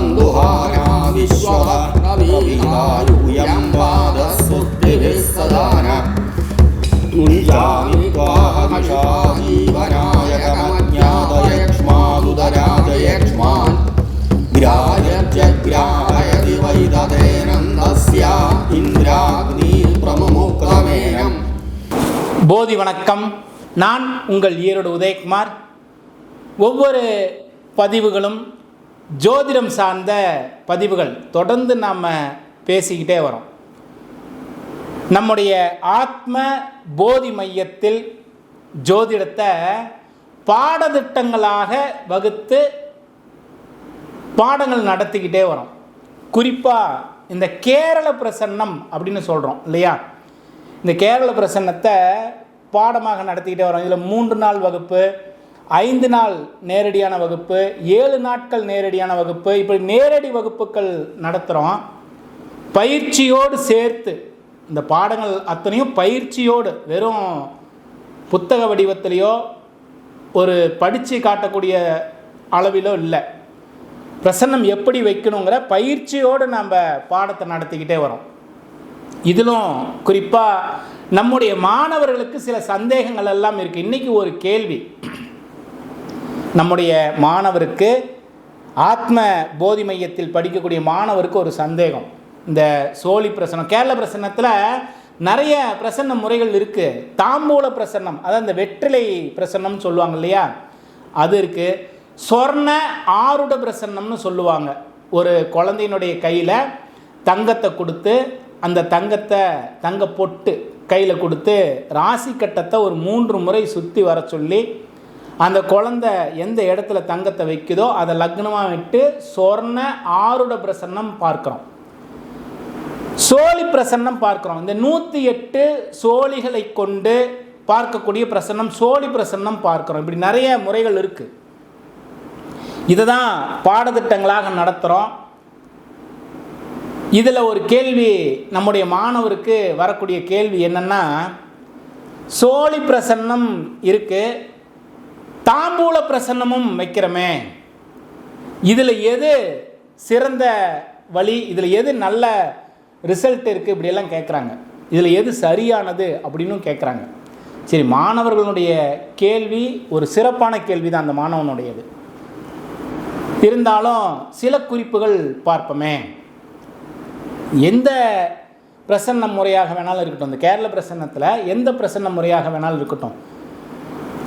बन्धुहारा विश्वः प्रवीणायूयं पादस्तुभिः सदान मुञ्जामि त्वाहमिषा जीवनाय कमज्ञातयक्ष्मादुदराजयक्ष्मान् ग्राह्यजग्राहयति वैदतेनन्दस्य इन्द्राग्निप्रमुमुक्तमेनम् போதி வணக்கம் நான் உங்கள் ஈரோடு உதயகுமார் ஒவ்வொரு பதிவுகளும் ஜோதிடம் சார்ந்த பதிவுகள் தொடர்ந்து நாம் பேசிக்கிட்டே வரோம். நம்முடைய ஆத்ம போதி மையத்தில் ஜோதிடத்தை பாடத்திட்டங்களாக வகுத்து பாடங்கள் நடத்திக்கிட்டே வரோம். குறிப்பாக இந்த கேரள பிரசன்னம் அப்படின்னு சொல்கிறோம் இல்லையா? இந்த கேரள பிரசன்னத்தை பாடமாக நடத்திக்கிட்டே வரோம். இதில் மூன்று நாள் வகுப்பு ஐந்து நாள் நேரடியான வகுப்பு ஏழு நாட்கள் நேரடியான வகுப்பு இப்படி நேரடி வகுப்புகள் நடத்துகிறோம் பயிற்சியோடு சேர்த்து இந்த பாடங்கள் அத்தனையும் பயிற்சியோடு வெறும் புத்தக வடிவத்திலேயோ ஒரு படித்து காட்டக்கூடிய அளவிலோ இல்லை. பிரசன்னம் எப்படி வைக்கணுங்கிற பயிற்சியோடு நம்ம பாடத்தை நடத்திக்கிட்டே வரோம். இதிலும் குறிப்பாக நம்முடைய மாணவர்களுக்கு சில சந்தேகங்கள் எல்லாம் இருக்குது இன்றைக்கி ஒரு கேள்வி. நம்முடைய மாணவருக்கு ஆத்ம போதி மையத்தில் படிக்கக்கூடிய மாணவருக்கு ஒரு சந்தேகம். இந்த சோழி பிரசனம் கேரள பிரசன்னத்தில் நிறைய பிரசன்ன முறைகள் இருக்குது தாம்பூல பிரசன்னம் அதாவது இந்த வெற்றிலை பிரசன்னம் சொல்லுவாங்க இல்லையா? அது இருக்குது சொர்ண ஆருட பிரசன்னம்னு சொல்லுவாங்க. ஒரு குழந்தையினுடைய கையில் தங்கத்தை கொடுத்து அந்த தங்கத்தை தங்க பொட்டு கையில் கொடுத்து ராசி கட்டத்தை ஒரு மூன்று முறை சுற்றி வர சொல்லி அந்த குழந்தை எந்த இடத்துல தங்கத்தை வைக்குதோ அதை லக்னமாக விட்டு சொர்ண ஆருட பிரசன்னம் பார்க்குறோம். சோழி பிரசன்னம் பார்க்குறோம். இந்த நூற்றி எட்டு சோழிகளை கொண்டு பார்க்கக்கூடிய பிரசன்னம் சோழி பிரசன்னம் பார்க்குறோம். இப்படி நிறைய முறைகள் இருக்குது இதை தான் பாடத்திட்டங்களாக நடத்துகிறோம் இதில் ஒரு கேள்வி நம்முடைய மாணவருக்கு வரக்கூடிய கேள்வி என்னென்னா சோழி பிரசன்னம் இருக்குது தாம்பூல பிரசன்னமும் வைக்கிறோமே. இதில் எது சிறந்த வழி இதில் எது நல்ல ரிசல்ட் இருக்குது இப்படியெல்லாம் கேட்குறாங்க. இதில் எது சரியானது அப்படின்னும் கேட்குறாங்க. சரி மாணவர்களுடைய கேள்வி ஒரு சிறப்பான கேள்வி தான் அந்த மாணவனுடையது. இருந்தாலும் சில குறிப்புகள் பார்ப்போமே. எந்த பிரசன்ன முறையாக வேணாலும் இருக்கட்டும். இந்த கேரள பிரசன்னத்தில் எந்த பிரசன்ன முறையாக வேணாலும் இருக்கட்டும்.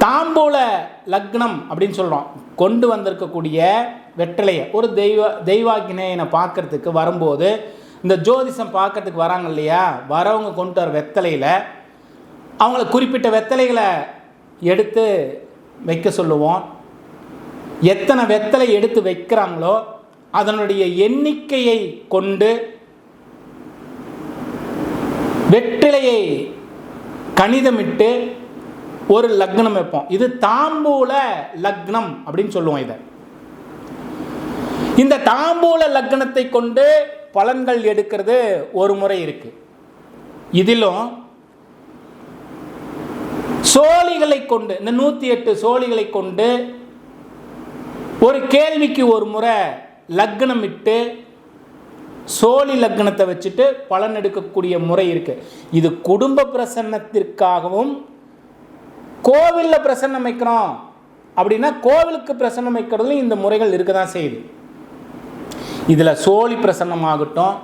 தாம்பூல லக்னம் அப்படின்னு சொல்கிறோம் கொண்டு வந்திருக்கக்கூடிய வெற்றிலையை ஒரு தெய்வ தெய்வாக்கினேயனை பார்க்கறதுக்கு வரும்போது இந்த ஜோதிஷம் பார்க்கறதுக்கு வராங்க இல்லையா? வரவங்க கொண்டு வர வெத்தலையில் அவங்கள குறிப்பிட்ட வெத்தலைகளை எடுத்து வைக்க சொல்லுவோம். எத்தனை வெத்தலை எடுத்து வைக்கிறாங்களோ அதனுடைய எண்ணிக்கையை கொண்டு வெற்றிலையை கணிதமிட்டு ஒரு லக்னம் வைப்போம். இது தாம்பூல லக்னம் அப்படின்னு சொல்லுவோம் இதை. இந்த தாம்பூல லக்னத்தை கொண்டு பலன்கள் எடுக்கிறது ஒரு முறை இருக்கு. இதிலும் சோழிகளை கொண்டு இந்த நூற்றி எட்டு சோழிகளை கொண்டு ஒரு கேள்விக்கு ஒரு முறை லக்னம் இட்டு சோழி லக்னத்தை வச்சுட்டு பலன் எடுக்கக்கூடிய முறை இருக்கு. இது குடும்ப பிரசன்னத்திற்காகவும் கோவிலில் பிரசன்னம் வைக்கிறோம். அப்படின்னா கோவிலுக்கு பிரசன்னம் வைக்கிறதுலையும் இந்த முறைகள் இருக்க தான் செய்யுது. இதில் சோழி பிரசன்னம் ஆகட்டும்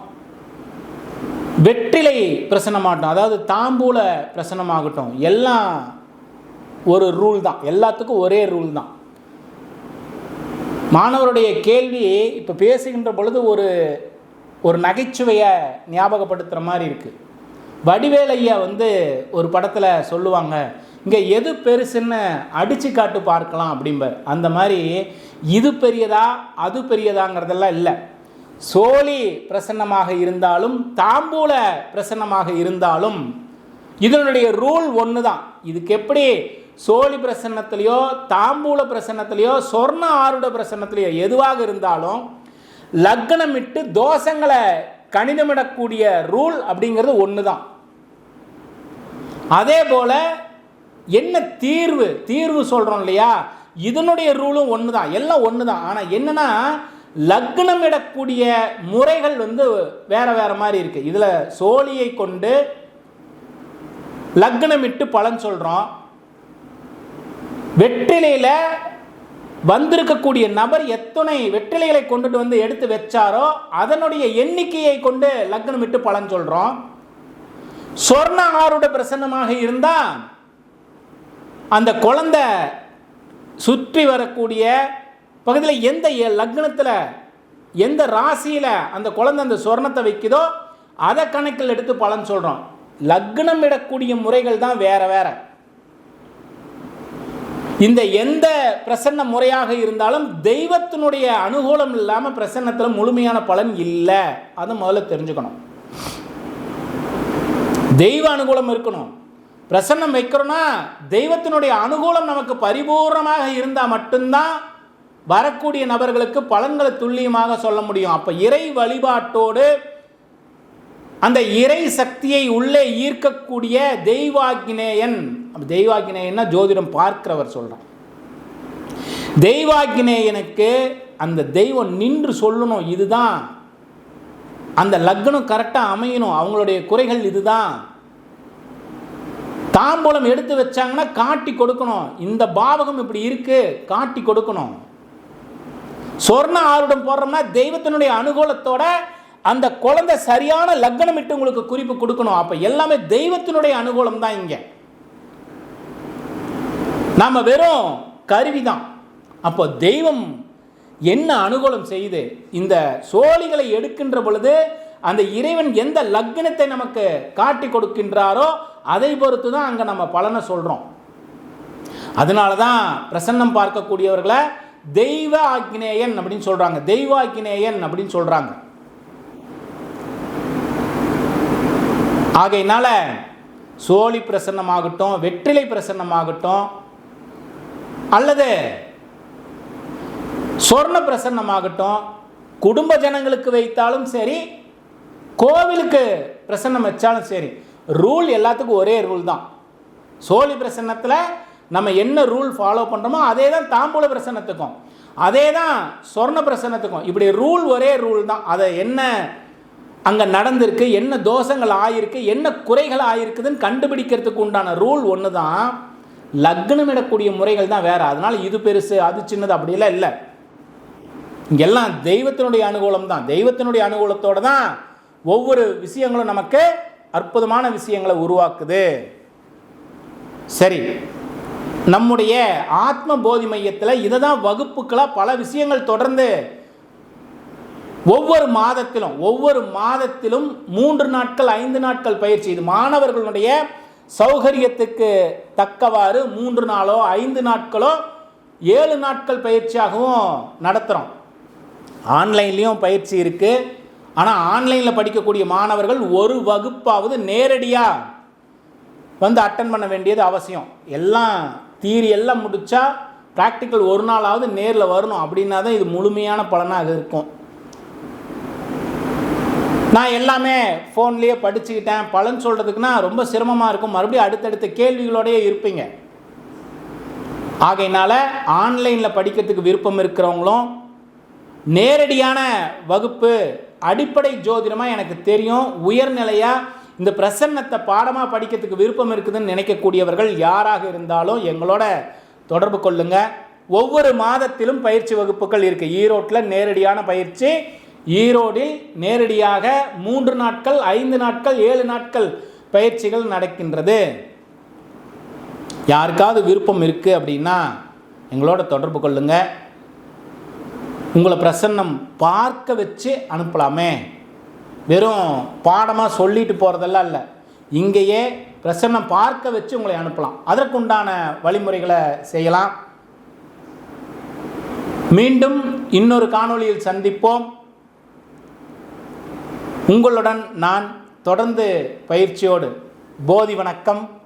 வெற்றிலை பிரசன்னமாகட்டும் அதாவது தாம்பூல பிரசன்னமாகட்டும் எல்லாம் ஒரு ரூல் தான். எல்லாத்துக்கும் ஒரே ரூல் தான். மாணவருடைய கேள்வி இப்போ பேசுகின்ற பொழுது ஒரு ஒரு நகைச்சுவையை ஞாபகப்படுத்துகிற மாதிரி இருக்குது வடிவேலையை வந்து ஒரு படத்தில் சொல்லுவாங்க இங்கே எது பெருசுன்னு அடித்து காட்டு பார்க்கலாம் அப்படிம்பார். அந்த மாதிரி இது பெரியதா அது பெரியதாங்கிறதெல்லாம் இல்லை. சோழி பிரசன்னமாக இருந்தாலும் தாம்பூல பிரசன்னமாக இருந்தாலும் இதனுடைய ரூல் ஒன்று தான் இதுக்கு எப்படி சோழி பிரசன்னத்திலையோ தாம்பூல பிரசன்னத்திலையோ சொர்ண ஆருட பிரசன்னத்திலையோ எதுவாக இருந்தாலும் லக்னமிட்டு தோஷங்களை கணிதமிடக்கூடிய ரூல் அப்படிங்கிறது ஒன்று தான் அதே போல் என்ன தீர்வு? தீர்வு சொல்கிறோம் இல்லையா? இதனுடைய ரூலும் ஒன்று தான் எல்லாம் ஒன்று தான் ஆனால் என்னென்னா லக்னம் இடக்கூடிய முறைகள் வந்து வேறு வேறு மாதிரி இருக்குது இதில் சோழியை கொண்டு லக்னமிட்டு பலன் சொல்கிறோம் வெற்றிலையில் வந்திருக்கக்கூடிய நபர் எத்தனை வெற்றிலைகளை கொண்டுட்டு வந்து எடுத்து வச்சாரோ அதனுடைய எண்ணிக்கையை கொண்டு லக்னமிட்டு பலன் சொல்கிறோம் சொர்ண ஆருட பிரசன்னமாக இருந்தால் அந்த குழந்தை சுற்றி வரக்கூடிய பகுதியில் எந்த எ- லக்னத்தில் எந்த ராசியில் அந்த குழந்தை அந்த சொர்ணத்தை வைக்குதோ அதை கணக்கில் எடுத்து பலன் சொல்கிறோம் லக்னம் இடக்கூடிய முறைகள் தான் வேற வேற. இந்த எந்த பிரசன்ன முறையாக இருந்தாலும் தெய்வத்தினுடைய அனுகூலம் இல்லாமல் பிரசன்னத்தில் முழுமையான பலன் இல்லை. அதை முதல்ல தெரிஞ்சுக்கணும். தெய்வ அனுகூலம் இருக்கணும். பிரசன்னம் வைக்கிறோன்னா தெய்வத்தினுடைய அனுகூலம் நமக்கு பரிபூர்ணமாக இருந்தால் மட்டும்தான் வரக்கூடிய நபர்களுக்கு பலன்களை துல்லியமாக சொல்ல முடியும். அப்போ இறை வழிபாட்டோடு அந்த இறை சக்தியை உள்ளே ஈர்க்கக்கூடிய தெய்வாக்கினேயன் தெய்வாக்கினேயன்னா ஜோதிடம் பார்க்கிறவர் சொல்கிறான் தெய்வாக்கினேயனுக்கு அந்த தெய்வம் நின்று சொல்லணும் இதுதான். அந்த லக்னம் கரெக்டாக அமையணும் அவங்களுடைய குறைகள் இதுதான். தாம்பூலம் எடுத்து வச்சாங்கன்னா காட்டி கொடுக்கணும். இந்த பாவகம் இப்படி இருக்கு காட்டி கொடுக்கணும். சொர்ண ஆருடம் போடுறோம்னா தெய்வத்தினுடைய அனுகூலத்தோட அந்த குழந்தை சரியான லக்னம் இட்டு உங்களுக்கு குறிப்பு கொடுக்கணும். அப்ப எல்லாமே தெய்வத்தினுடைய அனுகூலம் தான் இங்க. நாம வெறும் கருவி தான். அப்போ தெய்வம் என்ன அனுகூலம் செய்யுது? இந்த சோழிகளை எடுக்கின்ற பொழுது அந்த இறைவன் எந்த லக்னத்தை நமக்கு காட்டி கொடுக்கின்றாரோ அதை பொறுத்து தான் அங்கே நம்ம பலனை சொல்கிறோம் அதனால தான் பிரசன்னம் பார்க்கக்கூடியவர்களை தெய்வ ஆக்கினேயன் அப்படின்னு சொல்கிறாங்க தெய்வ ஆக்கினேயன் அப்படின்னு சொல்கிறாங்க ஆகையினால சோழி பிரசன்னமாகட்டும் வெற்றிலை பிரசன்னமாகட்டும் அல்லது சொர்ண பிரசன்னமாகட்டும் குடும்ப ஜனங்களுக்கு வைத்தாலும் சரி கோவிலுக்கு பிரசன்னம் வச்சாலும் சரி ரூல் எல்லாத்துக்கும் ஒரே ரூல் தான். சோழி பிரசன்னத்தில் நம்ம என்ன ரூல் ஃபாலோ பண்ணுறோமோ அதே தான் தாம்பூல பிரசன்னத்துக்கும். அதே தான் சொர்ண பிரசன்னத்துக்கும். இப்படி ரூல் ஒரே ரூல் தான். அதை என்ன அங்கே நடந்திருக்கு என்ன தோஷங்கள் ஆயிருக்கு என்ன குறைகள் ஆயிருக்குதுன்னு கண்டுபிடிக்கிறதுக்கு உண்டான ரூல் ஒன்று தான் லக்னம் இடக்கூடிய முறைகள் தான் வேறு. அதனால் இது பெருசு அது சின்னது அப்படிலாம் இல்லை. இங்கெல்லாம் தெய்வத்தினுடைய அனுகூலம் தான் தெய்வத்தினுடைய அனுகூலத்தோடு தான் ஒவ்வொரு விஷயங்களும் நமக்கு அற்புதமான விஷயங்களை உருவாக்குது. சரி நம்முடைய ஆத்ம போதி மையத்தில் இதை தான் வகுப்புக்களாக பல விஷயங்கள் தொடர்ந்து ஒவ்வொரு மாதத்திலும் ஒவ்வொரு மாதத்திலும் மூன்று நாட்கள் ஐந்து நாட்கள் பயிற்சி. இது மாணவர்களுடைய சௌகரியத்துக்கு தக்கவாறு மூன்று நாளோ ஐந்து நாட்களோ ஏழு நாட்கள் பயிற்சியாகவும் நடத்துகிறோம் ஆன்லைன்லேயும் பயிற்சி இருக்குது ஆனால் ஆன்லைனில் படிக்கக்கூடிய மாணவர்கள் ஒரு வகுப்பாவது நேரடியாக வந்து அட்டன் பண்ண வேண்டியது அவசியம். எல்லாம் தீரி எல்லாம் முடித்தா ப்ராக்டிக்கல் ஒரு நாளாவது நேரில் வரணும் அப்படின்னா தான் இது முழுமையான பலனாக இருக்கும். நான் எல்லாமே ஃபோன்லேயே படிச்சுக்கிட்டேன். பலன் சொல்கிறதுக்குன்னா ரொம்ப சிரமமாக இருக்கும். மறுபடியும் அடுத்தடுத்த கேள்விகளோடயே இருப்பீங்க. ஆகையினால ஆன்லைனில் படிக்கிறதுக்கு விருப்பம் இருக்கிறவங்களும் நேரடியான வகுப்பு அடிப்படை ஜோதிடமாக எனக்கு தெரியும். உயர்நிலையாக இந்த பிரசன்னத்தை பாடமாக படிக்கிறதுக்கு விருப்பம் இருக்குதுன்னு நினைக்கக்கூடியவர்கள் யாராக இருந்தாலும் எங்களோட தொடர்பு கொள்ளுங்க. ஒவ்வொரு மாதத்திலும் பயிற்சி வகுப்புகள் இருக்குது ஈரோட்டில் நேரடியான பயிற்சி. ஈரோடில் நேரடியாக மூன்று நாட்கள் ஐந்து நாட்கள் ஏழு நாட்கள் பயிற்சிகள் நடக்கின்றது. யாருக்காவது விருப்பம் இருக்குது அப்படின்னா எங்களோட தொடர்பு கொள்ளுங்கள் உங்களை பிரசன்னம் பார்க்க வச்சு அனுப்பலாமே. வெறும் பாடமாக சொல்லிட்டு போகிறதெல்லாம் இல்லை. இங்கேயே பிரசன்னம் பார்க்க வச்சு உங்களை அனுப்பலாம். அதற்குண்டான வழிமுறைகளை செய்யலாம். மீண்டும் இன்னொரு காணொளியில் சந்திப்போம். உங்களுடன் நான் தொடர்ந்து பயிற்சியோடு. போதி வணக்கம்.